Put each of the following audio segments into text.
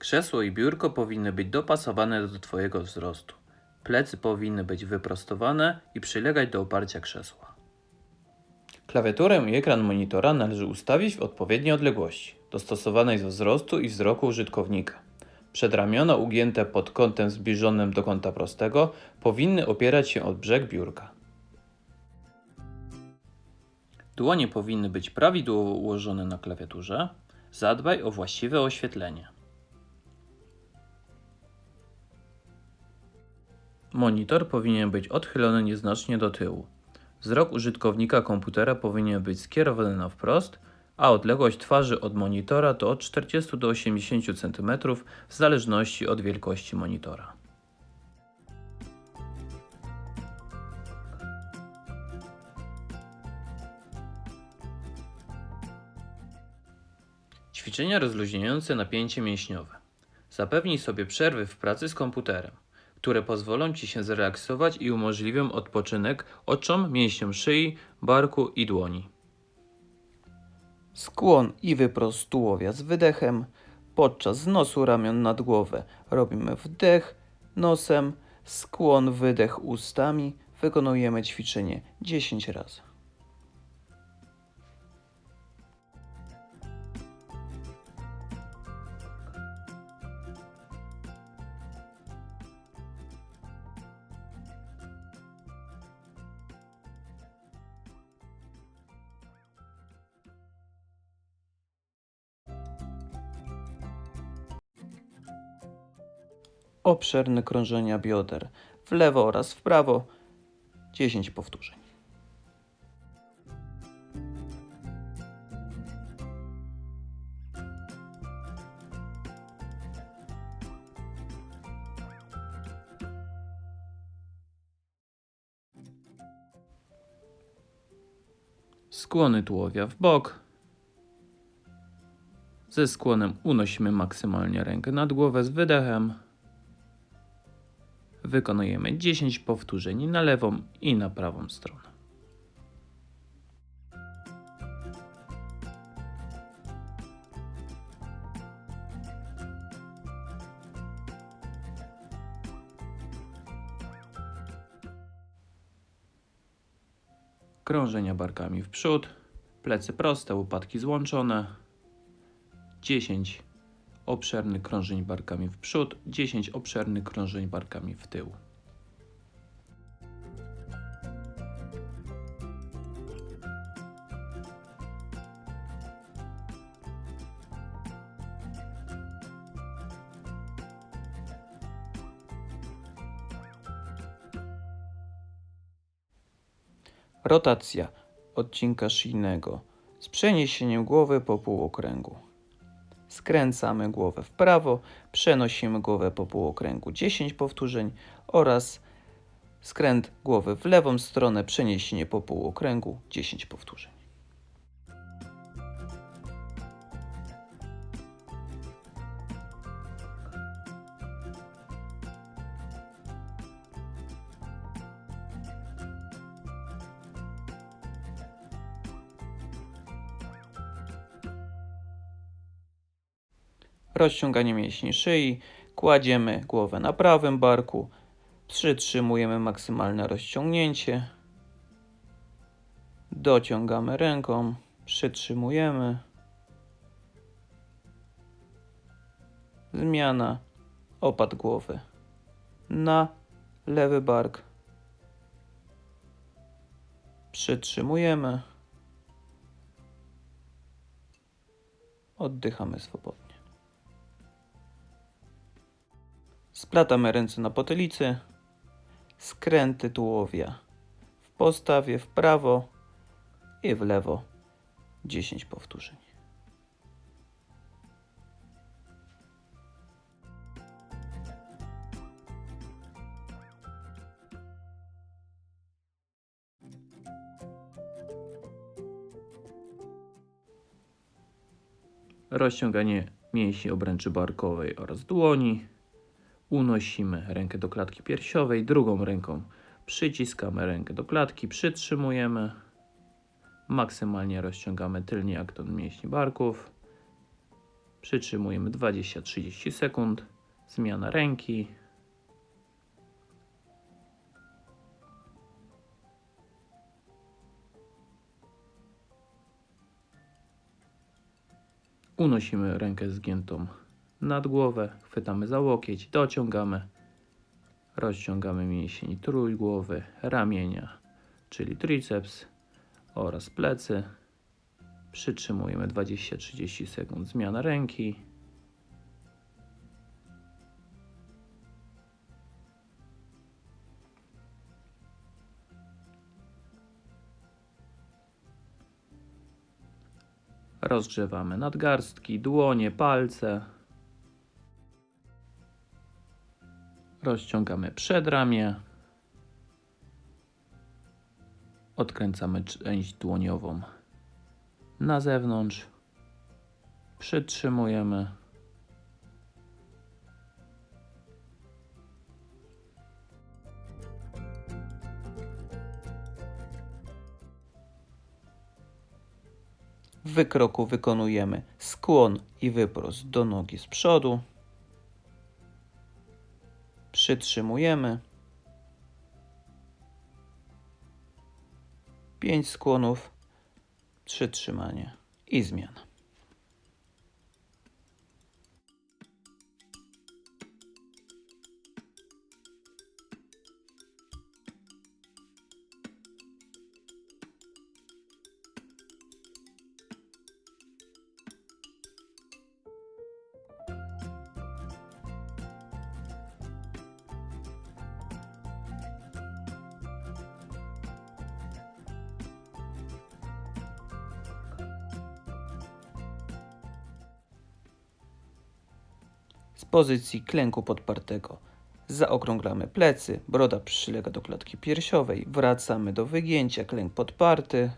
Krzesło i biurko powinny być dopasowane do Twojego wzrostu. Plecy powinny być wyprostowane i przylegać do oparcia krzesła. Klawiaturę i ekran monitora należy ustawić w odpowiedniej odległości, dostosowanej do wzrostu i wzroku użytkownika. Przedramiona ugięte pod kątem zbliżonym do kąta prostego powinny opierać się od brzeg biurka. Dłonie powinny być prawidłowo ułożone na klawiaturze. Zadbaj o właściwe oświetlenie. Monitor powinien być odchylony nieznacznie do tyłu. Wzrok użytkownika komputera powinien być skierowany na wprost, a odległość twarzy od monitora to od 40 do 80 cm w zależności od wielkości monitora. Ćwiczenia rozluźniające napięcie mięśniowe. Zapewnij sobie przerwy w pracy z komputerem, które pozwolą Ci się zrelaksować i umożliwią odpoczynek oczom, mięśniom szyi, barku i dłoni. Skłon i wyprost tułowia z wydechem. Podczas znosu ramion nad głowę robimy wdech nosem, skłon, wydech ustami. Wykonujemy ćwiczenie 10 razy. Obszerne krążenia bioder w lewo oraz w prawo 10 powtórzeń. Skłony tułowia w bok. Ze skłonem unosimy maksymalnie rękę nad głowę z wydechem. Wykonujemy 10 powtórzeń na lewą i na prawą stronę. Krążenia barkami w przód, plecy proste, łopatki złączone. 10 obszernych krążeń barkami w przód, 10 obszernych krążeń barkami w tył. Rotacja odcinka szyjnego z przeniesieniem głowy po półokręgu. Skręcamy głowę w prawo, przenosimy głowę po półokręgu 10 powtórzeń oraz skręt głowy w lewą stronę, przeniesienie po półokręgu 10 powtórzeń. Rozciąganie mięśni szyi. Kładziemy głowę na prawym barku. Przytrzymujemy maksymalne rozciągnięcie. Dociągamy ręką. Przytrzymujemy. Zmiana. Opad głowy na lewy bark. Przytrzymujemy. Oddychamy swobodnie. Splatamy ręce na potylicy. Skręty tułowia w postawie w prawo i w lewo 10 powtórzeń. Rozciąganie mięśni obręczy barkowej oraz dłoni. Unosimy rękę do klatki piersiowej, drugą ręką przyciskamy rękę do klatki, przytrzymujemy. Maksymalnie rozciągamy tylnie akton mięśni barków. Przytrzymujemy 20-30 sekund. Zmiana ręki. Unosimy rękę zgiętą nad głowę, chwytamy za łokieć, dociągamy, rozciągamy mięsień trójgłowy, ramienia, czyli triceps oraz plecy. Przytrzymujemy 20-30 sekund zmiana ręki. Rozgrzewamy nadgarstki, dłonie, palce. Rozciągamy przedramię. Odkręcamy część dłoniową na zewnątrz. Przytrzymujemy. W wykroku wykonujemy skłon i wyprost do nogi z przodu. Przytrzymujemy. 5 skłonów, przytrzymanie i zmiana. Z pozycji klęku podpartego zaokrąglamy plecy, broda przylega do klatki piersiowej, wracamy do wygięcia, klęk podparty.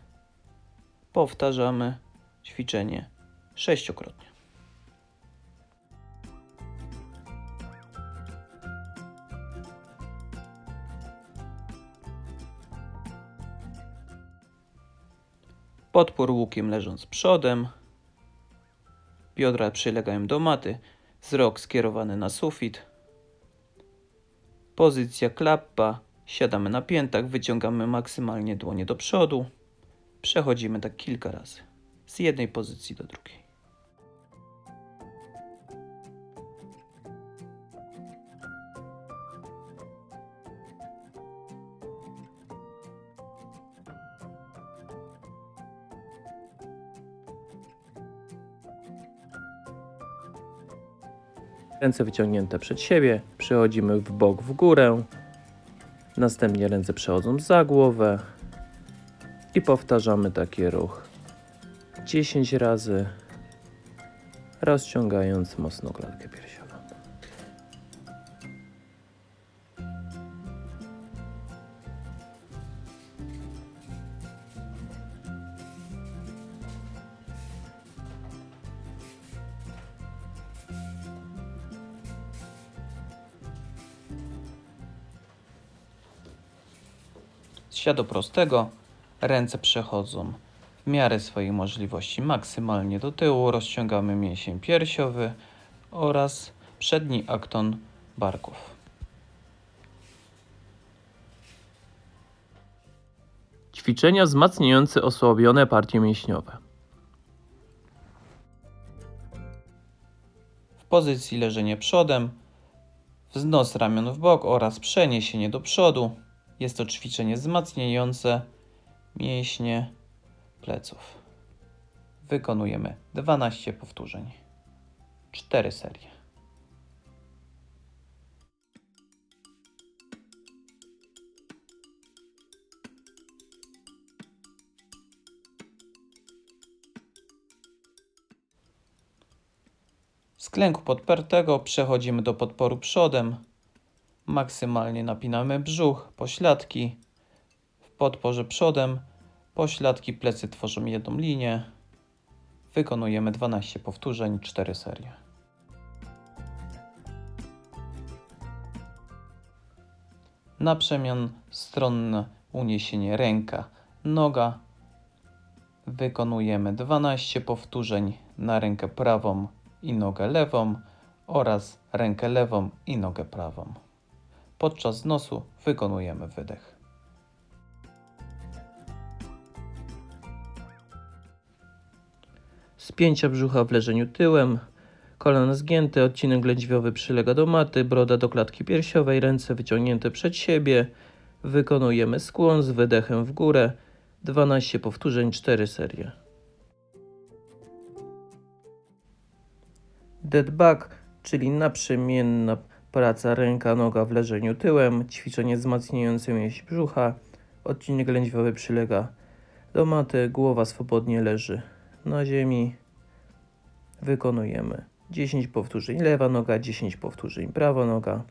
Powtarzamy ćwiczenie sześciokrotnie. Podpór łukiem leżąc przodem. Biodra przylegają do maty, wzrok skierowany na sufit. Pozycja klappa. Siadamy na piętach, wyciągamy maksymalnie dłonie do przodu. Przechodzimy tak kilka razy. Z jednej pozycji do drugiej. Ręce wyciągnięte przed siebie, przechodzimy w bok, w górę. Następnie ręce przechodzą za głowę i powtarzamy taki ruch 10 razy, rozciągając mocno klatkę piersiową. Z siadu prostego ręce przechodzą w miarę swojej możliwości maksymalnie do tyłu. Rozciągamy mięsień piersiowy oraz przedni akton barków. Ćwiczenia wzmacniające osłabione partie mięśniowe. W pozycji leżenie przodem, wznos ramion w bok oraz przeniesienie do przodu. Jest to ćwiczenie wzmacniające mięśnie pleców. Wykonujemy 12 powtórzeń, 4 serie. Z klęku podpartego przechodzimy do podporu przodem. Maksymalnie napinamy brzuch, pośladki. W podporze przodem pośladki, plecy tworzą jedną linię. Wykonujemy 12 powtórzeń, 4 serie. Na przemian stronne uniesienie ręka, noga. Wykonujemy 12 powtórzeń na rękę prawą i nogę lewą oraz rękę lewą i nogę prawą. Podczas nosu wykonujemy wydech. Spięcia brzucha w leżeniu tyłem, kolana zgięte, odcinek lędźwiowy przylega do maty, broda do klatki piersiowej, ręce wyciągnięte przed siebie. Wykonujemy skłon z wydechem w górę. 12 powtórzeń, 4 serie. Dead bug, czyli naprzemienna praca ręka-noga w leżeniu tyłem, ćwiczenie wzmacniające mięśnie brzucha. Odcinek lędźwiowy przylega do maty, głowa swobodnie leży na ziemi. Wykonujemy 10 powtórzeń lewa noga, 10 powtórzeń prawa noga.